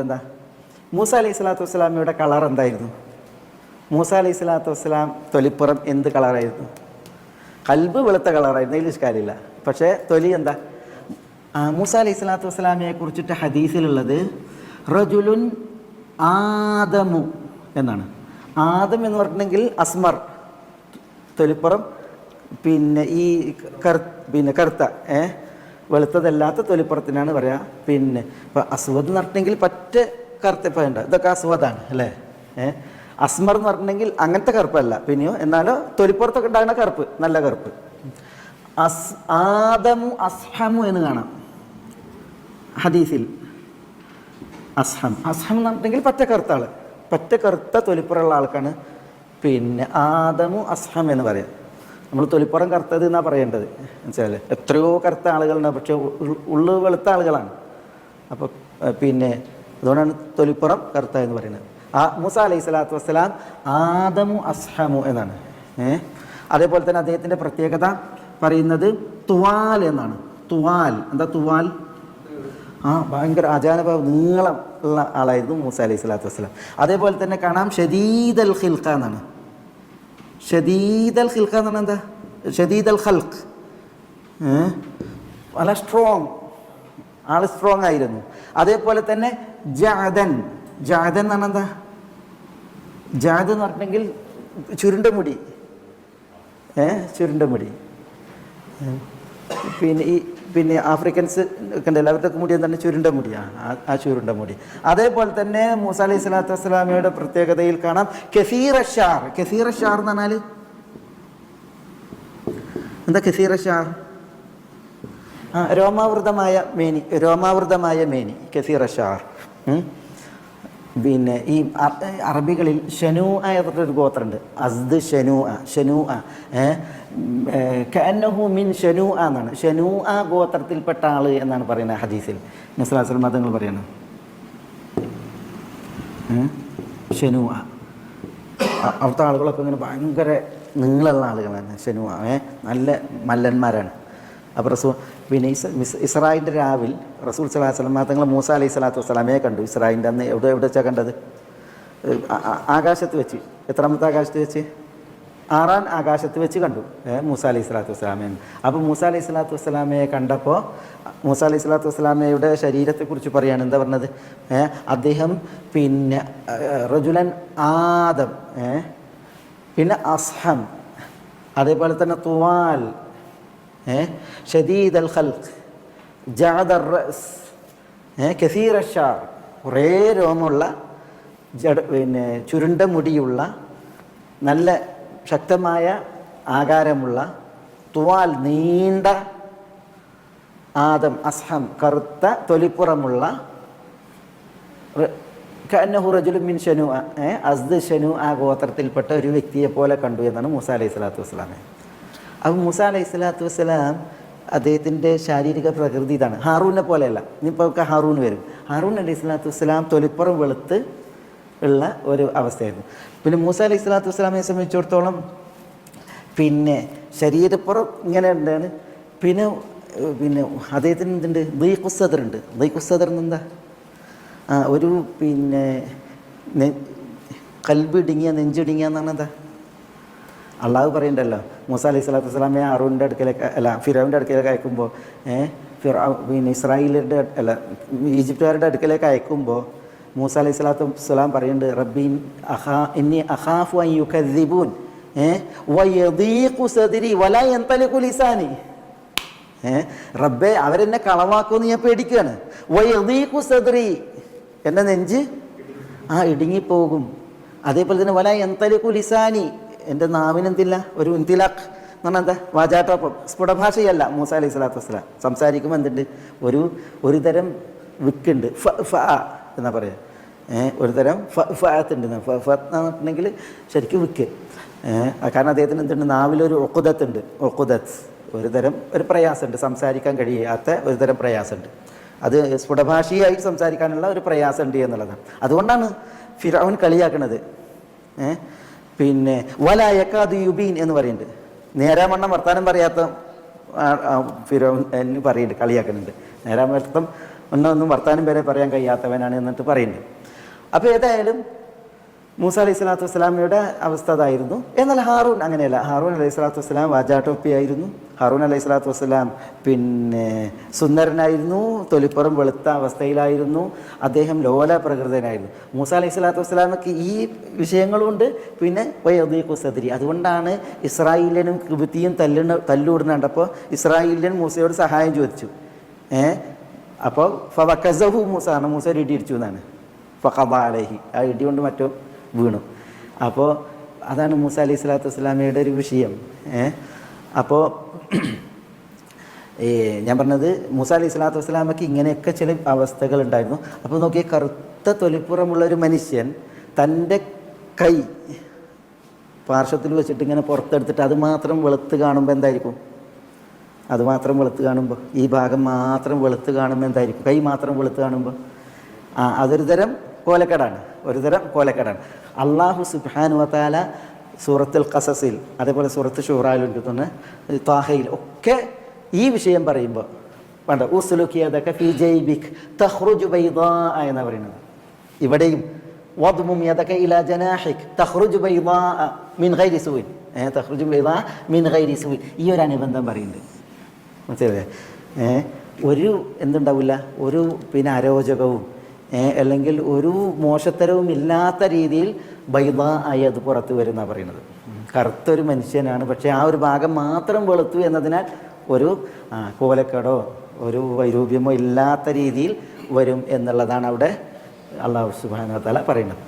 എന്താ? മൂസ അലൈഹി സ്വലാത്തു വസ്സലാമയുടെ കളർ എന്തായിരുന്നു? മൂസ അലൈഹി സ്വലാത്തു വസ്സലാം തൊലിപ്പുറം എന്ത് കളറായിരുന്നു കൽബ് വെളുത്ത കളറായിരുന്നു അതിൽ കാര്യമില്ല പക്ഷേ തൊലി എന്താ? മൂസ അലൈഹി സ്വലാത്തു വസ്സലാമയെ കുറിച്ചിട്ട് ഹദീസിലുള്ളത് റജുലുൻ ആദമു എന്നാണ്. ആദം എന്ന് പറഞ്ഞിട്ടുണ്ടെങ്കിൽ അസ്മർ തൊലിപ്പുറം പിന്നെ ഈ കർ പിന്നെ കറുത്ത ഏ? വെളുത്തതല്ലാത്ത തൊലിപ്പുറത്തിനാണ് പറയുക പിന്നെ ഇപ്പം അസ്വദ് എന്ന് പറഞ്ഞെങ്കിൽ പറ്റ കറുത്തപ്പുണ്ട് ഇതൊക്കെ അസ്വദാണ് അല്ലേ? ഏ? അസ്മർ എന്ന് പറഞ്ഞെങ്കിൽ അങ്ങനത്തെ കറുപ്പല്ല. പിന്നെയോ എന്നാലോ തൊലിപ്പുറത്തൊക്കെ ഉണ്ടാകുന്ന കറുപ്പ് നല്ല കറുപ്പ്. അസ് ആദമു അസ്ഹമു എന്ന് കാണാം. ഹദീസിൽ. അസ്ഹം. അസ്ഹം എന്ന് പറഞ്ഞെങ്കിൽ പറ്റ കറുത്ത ആൾ പറ്റ കറുത്ത തൊലിപ്പുറമുള്ള ആൾക്കാണ്. പിന്നെ ആദമു അസ്ഹം എന്ന് പറയാം. നമ്മൾ തൊലിപ്പുറം കറുത്തത് എന്നാണ് പറയേണ്ടത്? വെച്ചാൽ എത്രയോ കറുത്ത ആളുകളുണ്ട്. പക്ഷേ ഉള്ളു വെളുത്ത ആളുകളാണ്. അപ്പോൾ പിന്നെ അതുകൊണ്ടാണ് തൊലിപ്പുറം കറുത്ത എന്ന് പറയുന്നത്. ആ മൂസ അലൈഹി സ്വലാത്തു വസ്സലാം ആദമു അസ്ഹമു എന്നാണ്. ഏഹ് അതേപോലെ തന്നെ അദ്ദേഹത്തിന്റെ പ്രത്യേകത പറയുന്നത് തുവാൽ എന്നാണ്. തുവാൽ. എന്താ തുവാൽ? ആ ഭയങ്കര അജാനഭാവം നീളം ഉള്ള ആളായിരുന്നു മൂസ അലൈഹി സ്വലാത്തു വസ്സലാം. അതേപോലെ തന്നെ കാണാം ഷദീദ് അൽ ഖിൽഖ എന്നാണ്. ഷദീദ് അൽ ഖിൽഖ എന്ന് പറഞ്ഞാൽ എന്താ ഷദീദ് അൽ ഖൽഖ്? വളരെ സ്ട്രോങ് ആൾ സ്ട്രോങ് ആയിരുന്നു. അതേപോലെ തന്നെ ജാദൻ. ജാദൻ എന്ന് പറഞ്ഞാൽ എന്താ? ജാദ് എന്ന് പറഞ്ഞിട്ടുണ്ടെങ്കിൽ ചുരുണ്ട മുടി. ഏ? ചുരുണ്ട മുടി. പിന്നെ ഈ പിന്നെ ആഫ്രിക്കൻസ് ഒക്കെ എല്ലാവരുടെ മുടി എന്താണ് ചുരുണ്ട മുടിയാണ്. ആ- ചുരുണ്ട മുടി. അതേപോലെ തന്നെ മൂസ അലൈഹി സ്വലാത്തു വസ്സലാമയുടെ പ്രത്യേകതയിൽ കാണാം കെസീർ ഷാർ. കെസീർ ഷാർ എന്ന് പറഞ്ഞാൽ എന്താ കെസീർ ഷാർ? ആ രോമാവൃതമായ മേനി രോമാവൃതമായ മേനി കെസീർ ഷാർ. പിന്നെ ഈ അറബികളിൽ ഷനു ഒരു ഗോത്രമുണ്ട് അസ്ദ് ഷനു ഷനു കന്നഹു മിൻ ഷനു എന്നാണ്. ഷനു ആ ഗോത്രത്തിൽപ്പെട്ട ആൾ എന്നാണ് പറയുന്നത് ഹദീസിൽ. നസ്ലാസ്ലം മതങ്ങൾ പറയണം? ഷനു അവിടുത്തെ ആളുകളൊക്കെ ഇങ്ങനെ ഭയങ്കര നീളമുള്ള ആളുകളാണ് ഷനു ഏ നല്ല മല്ലന്മാരാണ്. അപ്പോൾ റസൂ പിന്നെ ഇസ് മിസ് ഇസ്രായിന്റെ രാവിൽ റസൂൽ സലാഹ് സ്വലം തങ്ങൾ മൂസ അലൈഹി സ്വലാത്തു വസ്സലാമയെ കണ്ടു. ഇസ്രായിന്റെ അന്ന് എവിടെ എവിടെ വെച്ചാൽ കണ്ടത്? ആകാശത്ത് വെച്ച്. എത്രാമത്തെ ആകാശത്ത് വെച്ച്? ആറാം ആകാശത്ത് വെച്ച് കണ്ടു. മൂസ അലൈഹി സ്വലാത്തു വസ്സലാമയെ അപ്പോൾ മൂസ അലൈഹി സ്വലാത്തു വസ്സലാമയെ കണ്ടപ്പോൾ മൂസ അലൈഹി സ്വലാത്തു വസ്സലാമയുടെ ശരീരത്തെക്കുറിച്ച് പറയുകയാണ് എന്താ പറഞ്ഞത്? അദ്ദേഹം പിന്നെ റജുലൻ ആദം പിന്നെ അസ്ഹം അതേപോലെ തന്നെ തുവാൽ ഷദീദ് അൽ ഖൽഖ് ജാദർ റസ് കസീർ ഷാർ കുറേ രോമുള്ള ജഡ പിന്നെ ചുരുണ്ട മുടിയുള്ള നല്ല ശക്തമായ ആകാരമുള്ള തുവാൽ നീണ്ട ആദം അസ്ഹം കറുത്ത തൊലിപ്പുറമുള്ള റ്- കന്നഹു റജുലും മിൻ ഷനു അസ്ദ് ഷനു ആ ഗോത്രത്തിൽപ്പെട്ട ഒരു വ്യക്തിയെ പോലെ കണ്ടു എന്നാണ് മൂസ അലൈഹി സ്വലാത്തു വസ്സലാമെ. അപ്പോൾ മൂസ അലൈഹി സ്വലാത്തു വസ്സലാം അദ്ദേഹത്തിന്റെ ശാരീരിക പ്രകൃതി ഇതാണ്. ഹാറൂനെ പോലെയല്ല. ഇനിയിപ്പോൾ ഹാറൂൺ വരും. ഹാറൂൺ അലൈഹി സ്വലാത്തു വസ്സലാം തൊലിപ്പുറം വെളുത്ത് ഉള്ള ഒരു അവസ്ഥയായിരുന്നു. പിന്നെ മൂസ അലൈഹി സ്വലാത്തു വസ്സലാമിനെ സംബന്ധിച്ചിടത്തോളം പിന്നെ ശരീരപ്പുറം ഇങ്ങനെ ഉണ്ടാണ് പിന്നെ പിന്നെ അദ്ദേഹത്തിന് എന്തുണ്ട്? ദീഖുസദർ ഉണ്ട്. ദീഖുസദർ എന്താ? ഒരു പിന്നെ കൽബിടുങ്ങിയ നെഞ്ചിടുങ്ങിയ എന്നാണ് എന്താ? അള്ളാഹു പറയണ്ടല്ലോ. മൂസ അലൈഹി സ്വലാത്തു വസ്സലാമെ അറുവിന്റെ അടുക്കലേക്ക് അല്ല ഫിറോവിന്റെ അടുക്കലേക്ക് അയക്കുമ്പോൾ ഏഹ് ഫിറോ പിന്നെ ഇസ്രായേലിന്റെ അല്ല ഈജിപ്തുകാരുടെ അടുക്കലേക്ക് അയക്കുമ്പോൾ മൂസ അലൈഹി സ്വലാത്തു വസ്സലാം പറയുന്നുണ്ട് റബ്ബീൻ അഹാ ഇന്നി അഖാഫു അൻ യു ലിസാനി. റബ്ബെ അവരെന്നെ കളവാക്കുമെന്ന് ഞാൻ പേടിക്കുകയാണ്. വയദീഖു സദറി എന്റെ നെഞ്ച്? ആ ഇടുങ്ങിപ്പോകും. അതേപോലെ തന്നെ വല എന്തലിഖു ലിസാനി. എന്റെ നാവിനെന്തില്ല? ഒരു ഇന്തിലാഖ് എന്ന് പറഞ്ഞാൽ എന്താ? വാചാട്ടോപ്പം സ്ഫുടഭാഷയല്ല. മൂസ അലൈഹി സ്വലാത്തു വസ്സലാം. സംസാരിക്കുമ്പോൾ എന്തുണ്ട്? ഒരു ഒരു തരം വിക്കുണ്ട്. ഫ ഫ എന്നാ പറയുക ഏഹ് ഒരു തരം ഫ ഫാത്തുണ്ട് ഫ ഫ എന്ന് പറഞ്ഞിട്ടുണ്ടെങ്കിൽ ശരിക്കും വിക്ക്. ഏഹ് കാരണം അദ്ദേഹത്തിന് എന്തുണ്ട്? നാവിലൊരു ഒക്കുതത്തുണ്ട് ഒക്കുതത്ത് ഒരു തരം ഒരു പ്രയാസമുണ്ട്. സംസാരിക്കാൻ കഴിയാത്ത ഒരു തരം പ്രയാസമുണ്ട്. അത് സ്ഫുടഭാഷയായി സംസാരിക്കാനുള്ള ഒരു പ്രയാസമുണ്ട് എന്നുള്ളതാണ്. അതുകൊണ്ടാണ് ഫിറോൻ കളിയാക്കണത്. ഏ പിന്നെ വല യക്കാദ് യുബീൻ എന്ന് പറയുന്നുണ്ട്. നേരാമണ്ണം വർത്താനം പറയാത്ത ഫിരോ എന്ന് പറയുന്നുണ്ട് കളിയാക്കുന്നുണ്ട്. നേരാമർത്ഥം ഒന്നൊന്നും വർത്താനം വരെ പറയാൻ കഴിയാത്തവനാണ് എന്നിട്ട് പറയുന്നുണ്ട്. അപ്പോൾ ഏതായാലും മൂസ അലൈഹി സ്വലാത്തു വസ്സലാമയുടെ അവസ്ഥ അതായിരുന്നു. എന്നാൽ ഹാറൂൺ അങ്ങനെയല്ല. ഹാറൂൺ അലൈഹി സ്വലാത്തു വസ്സലാം വാജാട്ടോപ്പി ആയിരുന്നു. ഹാറൂൻ അലൈഹി സ്വലാത്തു വസ്സലാം പിന്നെ സുന്ദരനായിരുന്നു തൊലിപ്പുറം വെളുത്ത അവസ്ഥയിലായിരുന്നു അദ്ദേഹം ലോല പ്രകൃതനായിരുന്നു. മൂസ അലൈഹി സ്വലാത്തു വസ്സലാമക്ക് ഈ വിഷയങ്ങളുണ്ട്. പിന്നെ വയദീഖു സദരി. അതുകൊണ്ടാണ് ഇസ്രായേലിനും കിബിത്തിയും തല്ലുന്ന തല്ലുവിടുന്നുണ്ടപ്പോൾ ഇസ്രായേലിയൻ മൂസയോട് സഹായം ചോദിച്ചു. ഏ? അപ്പോൾ ഫവക്കസഹു മൂസ ആണ് മൂസ ഒരു ഇടി ഇടിച്ചു എന്നാണ്. ഫഖബ അലഹി. ആ ഇടി കൊണ്ട് മറ്റോ വീണു. അപ്പോൾ അതാണ് മൂസ അലൈഹി സ്വലാത്തു വസ്സലാമയുടെ ഒരു വിഷയം. ഏ? അപ്പോൾ ഈ ഞാൻ പറഞ്ഞത് മൂസ അലി ഇസ്ലാത്തു വസ്സലാമയ്ക്ക് ഇങ്ങനെയൊക്കെ ചില അവസ്ഥകൾ ഉണ്ടായിരുന്നു അപ്പോൾ നോക്കിയ കറുത്ത തൊലിപ്പുറമുള്ള ഒരു മനുഷ്യൻ തന്റെ കൈ പാർശ്വത്തിൽ വെച്ചിട്ട് ഇങ്ങനെ പുറത്തെടുത്തിട്ട് അത് മാത്രം വെളുത്ത് കാണുമ്പോൾ എന്തായിരിക്കും? അത് മാത്രം വെളുത്ത് കാണുമ്പോൾ ഈ ഭാഗം മാത്രം വെളുത്ത് കാണുമ്പോൾ എന്തായിരിക്കും? കൈ മാത്രം വെളുത്ത് കാണുമ്പോൾ ആ അതൊരു തരം കോലക്കേടാണ്. ഒരു തരം കോലക്കേടാണ്. അള്ളാഹു സൂറത്തുൽ ഖസസിൽ അതേപോലെ സൂറത്ത് ഷൂറാലും തന്നെ താഹയിൽ ഒക്കെ ഈ വിഷയം പറയുമ്പോൾ വേണ്ട ഉസ്ലുക്കിയതൊക്കെ ഫി ജൈബിക് തഹ്റുജു ബൈദാ എന്ന് പറയുന്നത്. ഇവിടെയും വദ്മും യദക ഇലാ ജനാഹിക് തഹ്റുജു ബൈദാ മിൻ ഗൈരി സൂൻ ഏ തഖ്റുജു ബൈദാ മിൻ ഗൈരി സൂൻ ഈ ഒരു അനുബന്ധം പറയുന്നുണ്ട്. മനസ്സിലായേ ഏ ഒരു എന്തുണ്ടാവില്ല? ഒരു പിന്നെ അരോചകവും അല്ലെങ്കിൽ ഒരു മോശത്തരവും ഇല്ലാത്ത രീതിയിൽ ബൈദ ആയി അത് പുറത്ത് വരുന്ന പറയുന്നത്. കറുത്തൊരു മനുഷ്യനാണ് പക്ഷേ ആ ഒരു ഭാഗം മാത്രം വെളുത്തു എന്നതിനാൽ ഒരു കോലക്കടോ ഒരു വൈരൂപ്യമോ ഇല്ലാത്ത രീതിയിൽ വരും എന്നുള്ളതാണ് അവിടെ അള്ളാഹു സുബാന തല പറയുന്നത്.